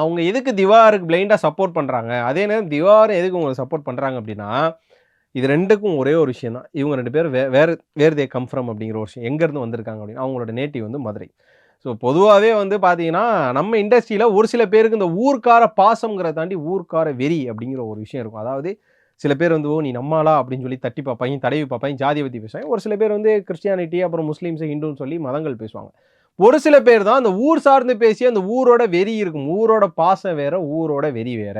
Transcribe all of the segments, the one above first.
அவங்க எதுக்கு திவாருக்கு பிளைண்டாக சப்போர்ட் பண்ணுறாங்க அதே நேரம் திவாரும் எதுக்கு உங்களுக்கு சப்போர்ட் பண்ணுறாங்க அப்படின்னா இது ரெண்டுக்கும் ஒரே ஒரு விஷயம் தான். இவங்க ரெண்டு பேரும் வே வேறு வேர் தே கம் ஃப்ரம் அப்படிங்கிற ஒரு விஷயம். எங்கேருந்து வந்திருக்காங்க அப்படின்னு அவங்களோட நேட்டிவ் வந்து மதுரை. ஸோ பொதுவாகவே வந்து பார்த்தீங்கன்னா நம்ம இண்டஸ்ட்ரியில் ஒரு சில பேருக்கு இந்த ஊர்க்கார பாசம்ங்கிறத தாண்டி ஊர்க்கார வெறி அப்படிங்கிற ஒரு விஷயம் இருக்கும். அதாவது சில பேர் வந்து ஓ நீ நம்மளா? அப்படின்னு சொல்லி தட்டி பார்ப்பாங்க தடவி பார்ப்பாங்க ஜாதியை பற்றி பேசுவாங்க. ஒரு சில பேர் வந்து கிறிஸ்டியானிட்டி அப்புறம் முஸ்லீம்ஸ் ஹிந்துன்னு சொல்லி மதங்கள் பேசுவாங்க. ஒரு சில பேர் தான் அந்த ஊர் சார்ந்து பேசி அந்த ஊரோட வெறி இருக்கும். ஊரோட பாசம் வேற ஊரோட வெறி வேற.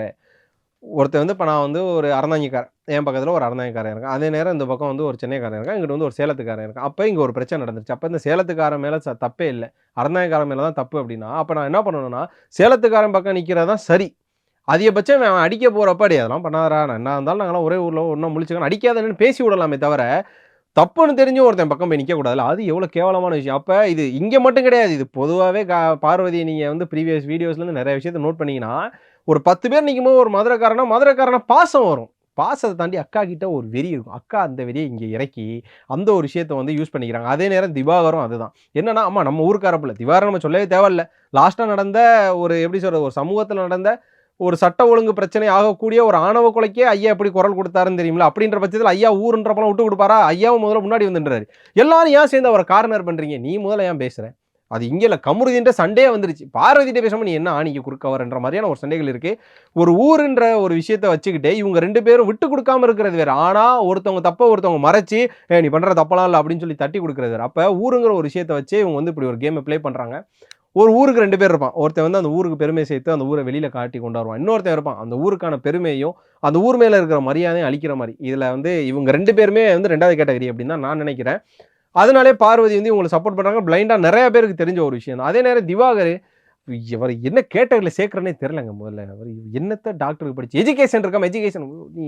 ஒருத்தர் வந்து இப்போ நான் வந்து ஒரு அறந்தாங்கிக்காரன். என் பக்கத்தில் ஒரு அறந்தாங்கிக்காரன் இருக்கேன். அதே நேரம் இந்த பக்கம் வந்து ஒரு சென்னைக்காரன் இருக்கான். இங்கிட்ட வந்து ஒரு சேலத்துக்காரன் இருக்கான். அப்போ இங்கே ஒரு பிரச்சனை நடந்துச்சு அப்போ இந்த சேலத்துக்காரன் மேலே ச தப்பே இல்லை. அறந்தாங்கிக்காரன் மேலே தான் தப்பு அப்படின்னா அப்போ நான் என்ன பண்ணணும்னா சேலத்துக்காரன் பக்கம் நிற்கிறது தான் சரி. அதிகபட்சம் அவன் அடிக்க போகிறப்ப அடி அதெல்லாம் பண்ணாதரா நான் என்ன இருந்தாலும் நாங்களாம் ஒரே ஊரில் ஒன்றும் முழிச்சுக்கணும் அடிக்காதன்னு பேசி விடலாமே தவிர தப்புன்னு தெரிஞ்சு ஒருத்தன் பக்கம் போய் நிற்கக்கூடாதுல அது எவ்வளோ கேவலமான விஷயம். அப்போ இது இங்கே மட்டும் கிடையாது. இது பொதுவாகவே கா பார்வதி நீங்கள் வந்து ப்ரீவியஸ் வீடியோஸ்லேருந்து நிறைய விஷயத்தை நோட் பண்ணீங்கன்னா ஒரு பத்து பேர் நிற்கும்போது ஒரு மதுரைக்காரனா மதுரைக்காரனா பாசம் வரும். பாசத்தை தாண்டி அக்கா கிட்ட ஒரு வெறி இருக்கும். அக்கா அந்த வெறியை இங்கே இறக்கி அந்த ஒரு விஷயத்தை வந்து யூஸ் பண்ணிக்கிறாங்க. அதே நேரம் திவாகரும் அதுதான். என்னன்னா ஆமாம் நம்ம ஊருக்காரப்பில் திவாகரம் நம்ம சொல்லவே தேவையில்ல. லாஸ்ட்டாக நடந்த ஒரு எப்படி சொல்கிறது ஒரு சமூகத்தில் நடந்த ஒரு சட்ட ஒழுங்கு பிரச்சனை ஆகக்கூடிய ஒரு ஆணவ கொலைக்கே ஐயா எப்படி குரல் கொடுத்தாருன்னு தெரியுமில்ல? அப்படின்ற பட்சத்தில் ஐயா ஊருன்றப்பெல்லாம் விட்டு கொடுப்பாரா? ஐயாவும் முதல்ல முன்னாடி வந்துடுறாரு எல்லாரும் ஏன் சேர்ந்து அவரை கார்னர் பண்ணுறீங்க நீ முதல்ல ஏன் பேசுகிற அது இங்கே இல்லை கமுருதின்ற சண்டே வந்துருச்சு. பார்வதிட்ட பேசாமல் நீ என்ன ஆணிக்கு குறுக்கவர்ன்ற மாதிரியான ஒரு சண்டைகள் இருக்குது ஒரு ஊருன்ற ஒரு விஷயத்தை வச்சுக்கிட்டு இவங்க ரெண்டு பேரும் விட்டு கொடுக்காம இருக்கிறது வேறு. ஆனால் ஒருத்தவங்க தப்பை ஒருத்தவங்க மறைச்சி நீ பண்ணுற தப்பெல்லாம் இல்லை அப்படின்னு சொல்லி தட்டி கொடுக்குறது வேறு. அப்போ ஊருங்கிற ஒரு விஷயத்தை வச்சு இவங்க வந்து இப்படி ஒரு கேமை ப்ளே பண்ணுறாங்க ஒரு ஊருக்கு ரெண்டு பேர் இருப்பான். ஒருத்தன் வந்து அந்த ஊருக்கு பெருமை சேர்த்து அந்த ஊரை வெளியில் காட்டி கொண்டாடுவான் வருவான். இன்னொருத்தன் இருப்பான். அந்த ஊருக்கான பெருமையும் அந்த ஊர் மேலே இருக்கிற மரியாதையும் அழிக்கிற மாதிரி. இதில் வந்து இவங்க ரெண்டு பேருமே வந்து ரெண்டாவது கேட்டகரி அப்படின்னு தான் நான் நினைக்கிறேன். அதனாலே பார்வதி வந்து இவங்களை சப்போர்ட் பண்ணுறாங்க பிளைண்டாக நிறைய பேருக்கு தெரிஞ்ச ஒரு விஷயம் தான். அதே நேரம் திவாகர் இவர் என்ன கேட்டகரியில் சேர்க்குறனே தெரிலங்க முதல்ல. அவர் என்னத்த டாக்டருக்கு படிச்சு எஜுகேஷன் இருக்காம எஜுகேஷன் நீ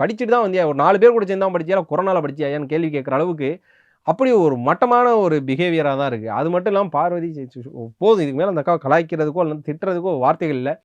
படிச்சுட்டு தான் வந்தியா? ஒரு நாலு பேர் கூட சேர்ந்து தான் படிச்சியா? கொரோனாவில் படிச்சியான்னு கேள்வி கேட்குற அளவுக்கு அப்படி ஒரு மட்டமான ஒரு பிஹேவியராக தான் இருக்குது அது மட்டும் இல்லாமல் பார்வதி போதும் இதுக்கு மேலே அந்த அக்காவை கலாய்க்கிறதுக்கோ அல்லது திட்டுறதுக்கோ வார்த்தைகள் இல்லை.